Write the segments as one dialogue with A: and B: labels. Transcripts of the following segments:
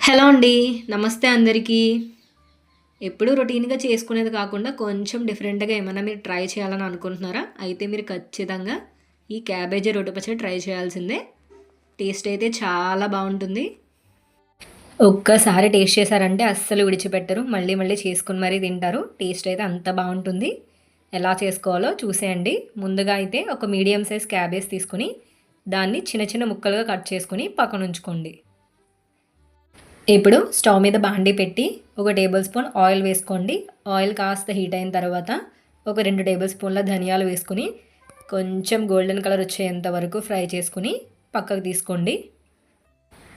A: Hello అండి నమస్తే అందరికీ. ఎప్పుడూ రొటీన్గా చేసుకునేది కాకుండా కొంచెం డిఫరెంట్గా ఏమైనా మీరు ట్రై చేయాలని అనుకుంటున్నారా? అయితే మీరు ఖచ్చితంగా ఈ క్యాబేజీ రొట్టె పచ్చడి ట్రై చేయాల్సిందే. టేస్ట్ అయితే చాలా బాగుంటుంది. ఒక్కసారి టేస్ట్ చేశారంటే అస్సలు విడిచిపెట్టరు. మళ్ళీ మళ్ళీ చేసుకుని మరీ తింటారు. టేస్ట్ అయితే అంత బాగుంటుంది. ఎలా చేసుకోవాలో చూసేయండి. ముందుగా అయితే ఒక మీడియం సైజ్ క్యాబేజ్ తీసుకుని దాన్ని చిన్న చిన్న ముక్కలుగా కట్ చేసుకుని పక్కన ఉంచుకోండి ఇప్పుడు స్టవ్ మీద బాండీ పెట్టి ఒక టేబుల్ స్పూన్ ఆయిల్ వేసుకోండి. ఆయిల్ కాస్త హీట్ అయిన తర్వాత ఒక రెండు టేబుల్ స్పూన్ల ధనియాలు వేసుకుని కొంచెం గోల్డెన్ కలర్ వచ్చేంత వరకు ఫ్రై చేసుకుని పక్కకు తీసుకోండి.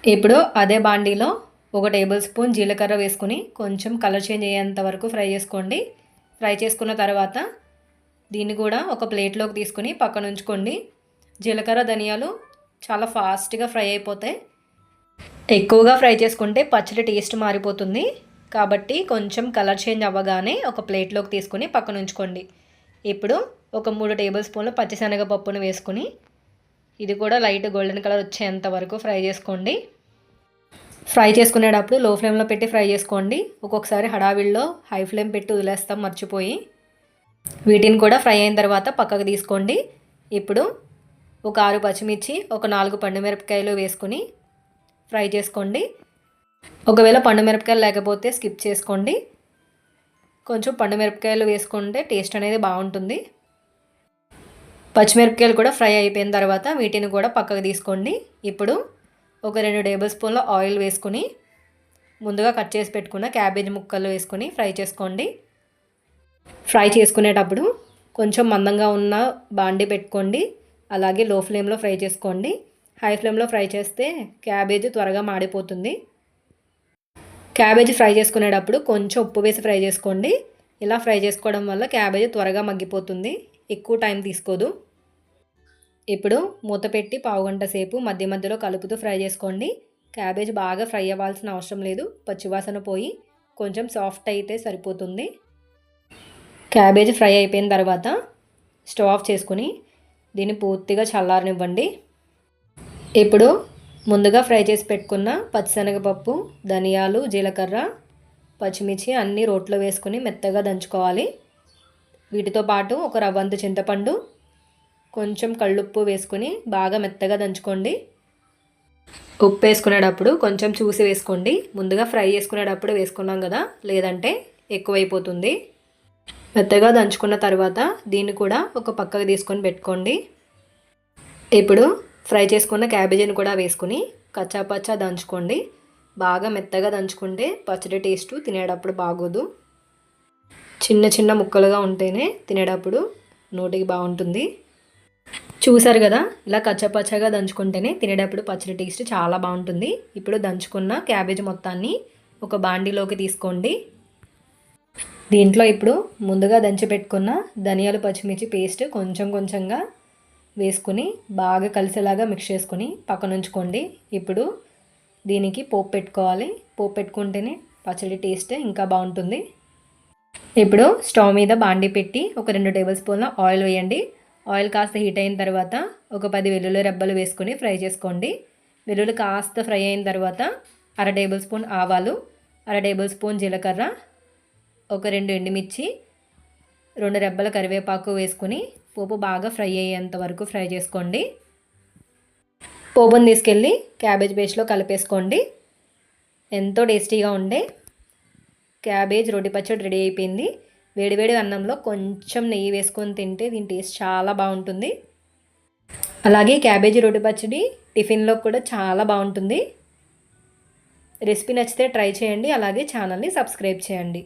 A: ఇప్పుడు అదే బాండీలో ఒక టేబుల్ స్పూన్ జీలకర్ర వేసుకుని కొంచెం కలర్ చేంజ్ అయ్యేంత వరకు ఫ్రై చేసుకోండి. ఫ్రై చేసుకున్న తర్వాత దీన్ని కూడా ఒక ప్లేట్లోకి తీసుకుని పక్కన ఉంచుకోండి. జీలకర్ర ధనియాలు చాలా ఫాస్ట్గా ఫ్రై అయిపోతాయి. ఎక్కువగా ఫ్రై చేసుకుంటే పచ్చడి టేస్ట్ మారిపోతుంది. కాబట్టి కొంచెం కలర్ చేంజ్ అవ్వగానే ఒక ప్లేట్లోకి తీసుకుని పక్కన ఉంచుకోండి. ఇప్పుడు ఒక మూడు టేబుల్ స్పూన్ల పచ్చిశనగపప్పును వేసుకుని ఇది కూడా లైట్ గోల్డెన్ కలర్ వచ్చేంత వరకు ఫ్రై చేసుకోండి. ఫ్రై చేసుకునేటప్పుడు లో ఫ్లేమ్లో పెట్టి ఫ్రై చేసుకోండి. ఒక్కొక్కసారి హడావిడిలో హై ఫ్లేమ్ పెట్టి వదిలేస్తాం మర్చిపోయి. వీటిని కూడా ఫ్రై అయిన తర్వాత పక్కకు తీసుకోండి. ఇప్పుడు ఒక ఆరు పచ్చిమిర్చి ఒక నాలుగు పండు మిరపకాయలు వేసుకుని ఫ్రై చేసుకోండి. ఒకవేళ పండు మిరపకాయలు లేకపోతే స్కిప్ చేసుకోండి. కొంచెం పండు మిరపకాయలు వేసుకుంటే టేస్ట్ అనేది బాగుంటుంది. పచ్చిమిరపకాయలు కూడా ఫ్రై అయిపోయిన తర్వాత వీటిని కూడా పక్కకు తీసుకోండి. ఇప్పుడు ఒక రెండు టేబుల్ స్పూన్ల ఆయిల్ వేసుకుని ముందుగా కట్ చేసి పెట్టుకున్న క్యాబేజ్ ముక్కలు వేసుకుని ఫ్రై చేసుకోండి. ఫ్రై చేసుకునేటప్పుడు కొంచెం మందంగా ఉన్న బాండి పెట్టుకోండి. అలాగే లో ఫ్లేమ్లో ఫ్రై చేసుకోండి. హై ఫ్లేమ్లో ఫ్రై చేస్తే క్యాబేజీ త్వరగా మాడిపోతుంది. క్యాబేజీ ఫ్రై చేసుకునేటప్పుడు కొంచెం ఉప్పు వేసి ఫ్రై చేసుకోండి. ఇలా ఫ్రై చేసుకోవడం వల్ల క్యాబేజీ త్వరగా మగ్గిపోతుంది. ఎక్కువ టైం తీసుకోదు. ఇప్పుడు మూత పెట్టి పావుగంట సేపు మధ్య మధ్యలో కలుపుతూ ఫ్రై చేసుకోండి. క్యాబేజ్ బాగా ఫ్రై అవ్వాల్సిన అవసరం లేదు. పచ్చివాసన పోయి కొంచెం సాఫ్ట్ అయితే సరిపోతుంది. క్యాబేజ్ ఫ్రై అయిపోయిన తర్వాత స్టవ్ ఆఫ్ చేసుకుని దీన్ని పూర్తిగా చల్లారనివ్వండి. ఇప్పుడు ముందుగా ఫ్రై చేసి పెట్టుకున్న పచ్చిశనగపప్పు ధనియాలు జీలకర్ర పచ్చిమిర్చి అన్నీ రోట్లో వేసుకుని మెత్తగా దంచుకోవాలి. వీటితో పాటు ఒక రవ్వంత చింతపండు కొంచెం కళ్ళుప్పు వేసుకుని బాగా మెత్తగా దంచుకోండి. ఉప్పు వేసుకునేటప్పుడు కొంచెం చూసి వేసుకోండి. ముందుగా ఫ్రై చేసుకునేటప్పుడు వేసుకున్నాం కదా లేదంటే ఎక్కువైపోతుంది. మెత్తగా దంచుకున్న తర్వాత దీన్ని కూడా ఒక పక్కకు తీసుకొని పెట్టుకోండి. ఇప్పుడు ఫ్రై చేసుకున్న క్యాబేజీని కూడా వేసుకుని కచ్చాపచ్చా దంచుకోండి. బాగా మెత్తగా దంచుకుంటే పచ్చడి టేస్ట్ తినేటప్పుడు బాగోదు. చిన్న చిన్న ముక్కలుగా ఉంటేనే తినేటప్పుడు నోటికి బాగుంటుంది. చూసారు కదా ఇలా కచ్చపచ్చగా దంచుకుంటేనే తినేటప్పుడు పచ్చడి టేస్ట్ చాలా బాగుంటుంది. ఇప్పుడు దంచుకున్న క్యాబేజ్ మొత్తాన్ని ఒక బాండీలోకి తీసుకోండి. దీంట్లో ఇప్పుడు ముందుగా దంచి పెట్టుకున్న ధనియాలు పచ్చిమిర్చి పేస్ట్ కొంచెం కొంచెంగా వేసుకుని బాగా కలిసేలాగా మిక్స్ చేసుకుని పక్కన ఉంచుకోండి ఇప్పుడు దీనికి పోపు పెట్టుకోవాలి. పోపు పెట్టుకుంటేనే పచ్చడి టేస్ట్ ఇంకా బాగుంటుంది. ఇప్పుడు స్టవ్ మీద బాండి పెట్టి ఒక రెండు టేబుల్ స్పూన్ల ఆయిల్ వేయండి. ఆయిల్ కాస్త హీట్ అయిన తర్వాత ఒక పది వెల్లుల్లి రెబ్బలు వేసుకొని ఫ్రై చేసుకోండి. వెల్లుల్లి కాస్త ఫ్రై అయిన తర్వాత అర టేబుల్ స్పూన్ ఆవాలు అర టేబుల్ స్పూన్ జీలకర్ర ఒక రెండు ఎండుమిర్చి రెండు రెబ్బల కరివేపాకు వేసుకుని పోపు బాగా ఫ్రై అయ్యేంత వరకు ఫ్రై చేసుకోండి. పోపుని తీసుకెళ్ళి క్యాబేజ్ పేస్ట్లో కలిపేసుకోండి. ఎంతో టేస్టీగా ఉండే క్యాబేజ్ రోటి పచ్చడి రెడీ అయిపోయింది. వేడివేడి అన్నంలో కొంచెం నెయ్యి వేసుకొని తింటే దీని టేస్ట్ చాలా బాగుంటుంది. అలాగే క్యాబేజీ రోటి పచ్చడి టిఫిన్లో కూడా చాలా బాగుంటుంది. రెసిపీ నచ్చితే ట్రై చేయండి. అలాగే ఛానల్ని సబ్స్క్రైబ్ చేయండి.